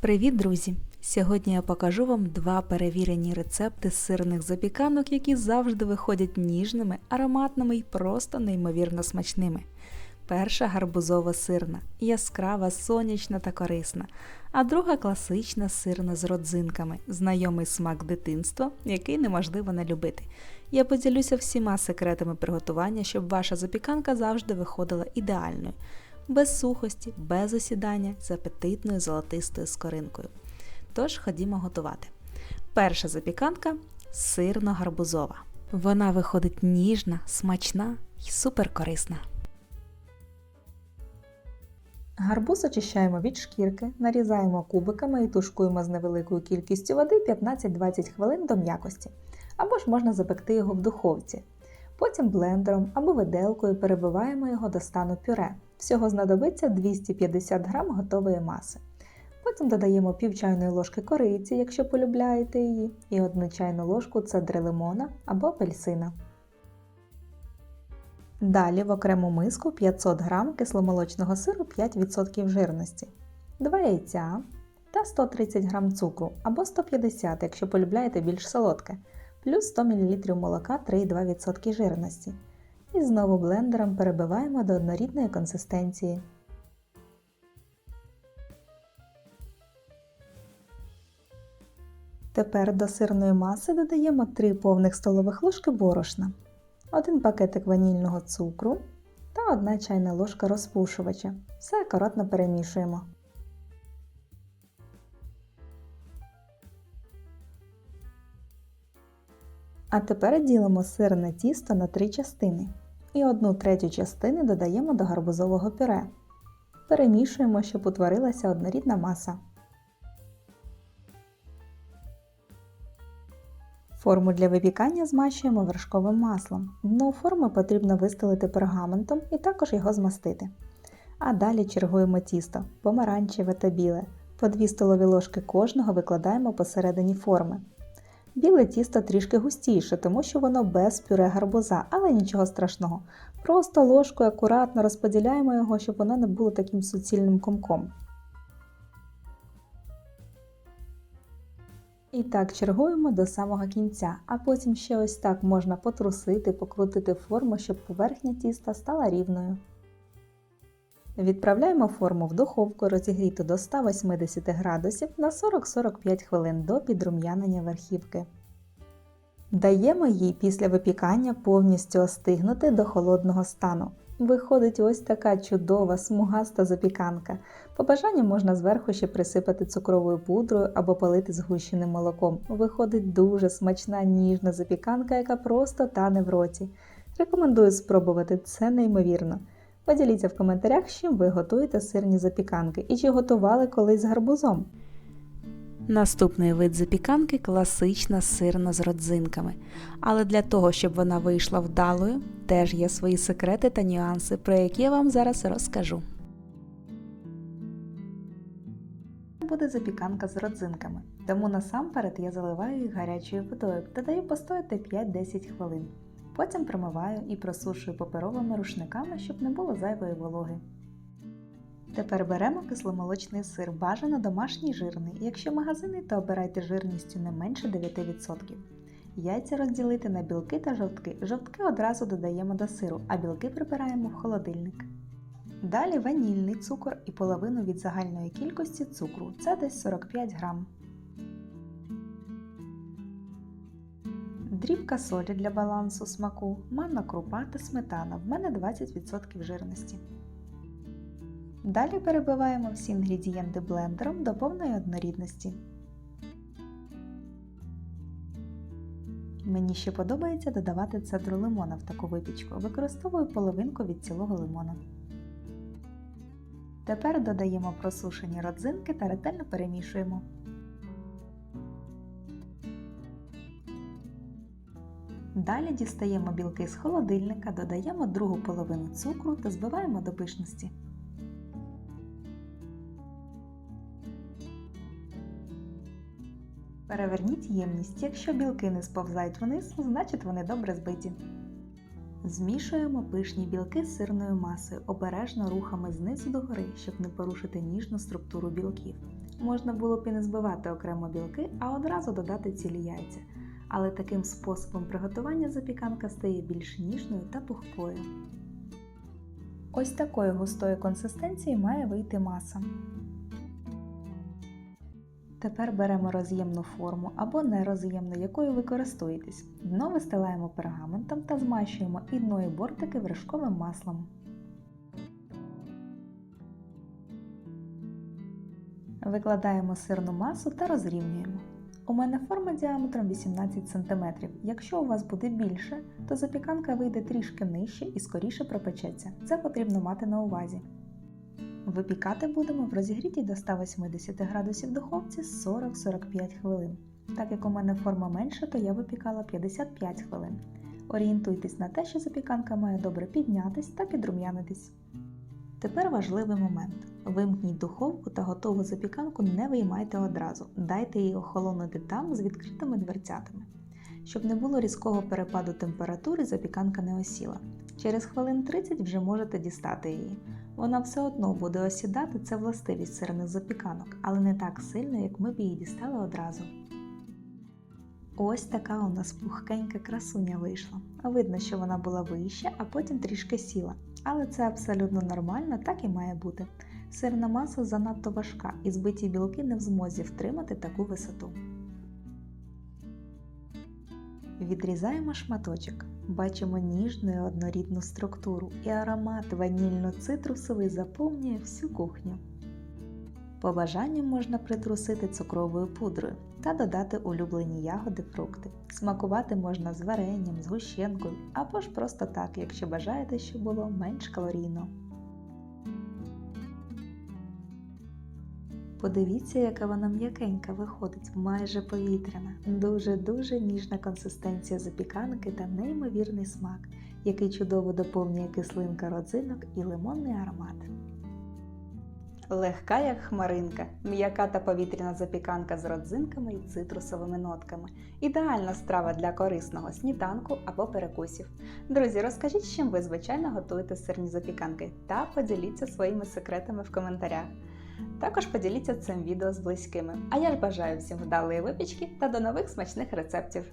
Привіт, друзі! Сьогодні я покажу вам два перевірені рецепти сирних запіканок, які завжди виходять ніжними, ароматними і просто неймовірно смачними. Перша гарбузова сирна, яскрава, сонячна та корисна, а друга класична сирна з родзинками, знайомий смак дитинства, який неможливо не любити. Я поділюся всіма секретами приготування, щоб ваша запіканка завжди виходила ідеальною, без сухості, без осідання, з апетитною золотистою скоринкою. Тож ходімо готувати. Перша запіканка сирно-гарбузова. Вона виходить ніжна, смачна і суперкорисна. Гарбуз очищаємо від шкірки, нарізаємо кубиками і тушкуємо з невеликою кількістю води 15-20 хвилин до м'якості. Або ж можна запекти його в духовці. Потім блендером або виделкою перебиваємо його до стану пюре. Всього знадобиться 250 г готової маси. Потім додаємо пів чайної ложки кориці, якщо полюбляєте її, і 1 чайну ложку цедри лимона або апельсина. Далі в окрему миску 500 г кисломолочного сиру 5% жирності, 2 яйця та 130 г цукру або 150, якщо полюбляєте більш солодке, плюс 100 мл молока 3,2% жирності. І знову блендером перебиваємо до однорідної консистенції. Тепер до сирної маси додаємо 3 повних столових ложки борошна, 1 пакетик ванільного цукру та 1 чайна ложка розпушувача. Все акуратно перемішуємо. А тепер ділимо сирне тісто на 3 частини і 1 третю частини додаємо до гарбузового пюре. Перемішуємо, щоб утворилася однорідна маса. Форму для випікання змащуємо вершковим маслом. Дно форми потрібно вистелити пергаментом і також його змастити. А далі чергуємо тісто помаранчеве та біле. По 2 столові ложки кожного викладаємо посередині форми. Біле тісто трішки густіше, тому що воно без пюре гарбуза, але нічого страшного. Просто ложкою акуратно розподіляємо його, щоб воно не було таким суцільним комком. І так чергуємо до самого кінця, а потім ще ось так можна потрусити, покрутити форму, щоб поверхня тіста стала рівною. Відправляємо форму в духовку розігріту до 180 градусів на 40-45 хвилин до підрум'янення верхівки. Даємо їй після випікання повністю остигнути до холодного стану. Виходить ось така чудова смугаста запіканка. По бажанню можна зверху ще присипати цукровою пудрою або полити згущеним молоком. Виходить дуже смачна ніжна запіканка, яка просто тане в роті. Рекомендую спробувати це неймовірно. Поділіться в коментарях, з чим ви готуєте сирні запіканки і чи готували колись з гарбузом. Наступний вид запіканки класична сирна з родзинками. Але для того, щоб вона вийшла вдалою, теж є свої секрети та нюанси, про які я вам зараз розкажу. Буде запіканка з родзинками, тому насамперед я заливаю їх гарячою водою та даю постояти 5-10 хвилин. Потім промиваю і просушую паперовими рушниками, щоб не було зайвої вологи. Тепер беремо кисломолочний сир, бажано домашній жирний. Якщо магазинний, то обирайте жирністю не менше 9%. Яйця розділити на білки та жовтки. Жовтки одразу додаємо до сиру, а білки прибираємо в холодильник. Далі ванільний цукор і половину від загальної кількості цукру це десь 45 грам. Дрібка солі для балансу смаку, манна крупа та сметана. В мене 20% жирності. Далі перебиваємо всі інгредієнти блендером до повної однорідності. Мені ще подобається додавати цедру лимона в таку випічку. Використовую половинку від цілого лимона. Тепер додаємо просушені родзинки та ретельно перемішуємо. Далі дістаємо білки з холодильника, додаємо другу половину цукру та збиваємо до пишності. Переверніть ємність. Якщо білки не сповзають вниз, значить вони добре збиті. Змішуємо пишні білки з сирною масою, обережно рухами знизу до гори, щоб не порушити ніжну структуру білків. Можна було б і не збивати окремо білки, а одразу додати цілі яйця. Але таким способом приготування запіканка стає більш ніжною та пухкою. Ось такої густої консистенції має вийти маса. Тепер беремо роз'ємну форму або нероз'ємну, якою ви користуєтесь. Дно вистилаємо пергаментом та змащуємо і дно і бортики вершковим маслом. Викладаємо сирну масу та розрівнюємо. У мене форма діаметром 18 см. Якщо у вас буде більше, то запіканка вийде трішки нижче і скоріше пропечеться. Це потрібно мати на увазі. Випікати будемо в розігрітій до 180 градусів духовці 40-45 хвилин. Так як у мене форма менша, то я випікала 55 хвилин. Орієнтуйтесь на те, що запіканка має добре піднятись та підрум'янитись. Тепер важливий момент. Вимкніть духовку та готову запіканку не виймайте одразу. Дайте їй охолонути там з відкритими дверцятами. Щоб не було різкого перепаду температури, запіканка не осіла. Через хвилин 30 вже можете дістати її. Вона все одно буде осідати, це властивість сирних запіканок, але не так сильно, як ми б її дістали одразу. Ось така у нас пухкенька красуня вийшла. Видно, що вона була вища, а потім трішки сіла. Але це абсолютно нормально, так і має бути. Сирна маса занадто важка, і збиті білки не в змозі втримати таку висоту. Відрізаємо шматочок. Бачимо ніжну і однорідну структуру, і аромат ванільно-цитрусовий заповнює всю кухню. По бажанню можна притрусити цукровою пудрою та додати улюблені ягоди, фрукти. Смакувати можна з варенням, з гущенкою або ж просто так, якщо бажаєте, щоб було менш калорійно. Подивіться, яка вона м'якенька виходить, майже повітряна. Дуже-дуже ніжна консистенція запіканки та неймовірний смак, який чудово доповнює кислинка родзинок і лимонний аромат. Легка, як хмаринка, м'яка та повітряна запіканка з родзинками і цитрусовими нотками. Ідеальна страва для корисного сніданку або перекусів. Друзі, розкажіть, чим ви звичайно готуєте сирні запіканки та поділіться своїми секретами в коментарях. Також поділіться цим відео з близькими. А я ж бажаю всім вдалої випічки та до нових смачних рецептів!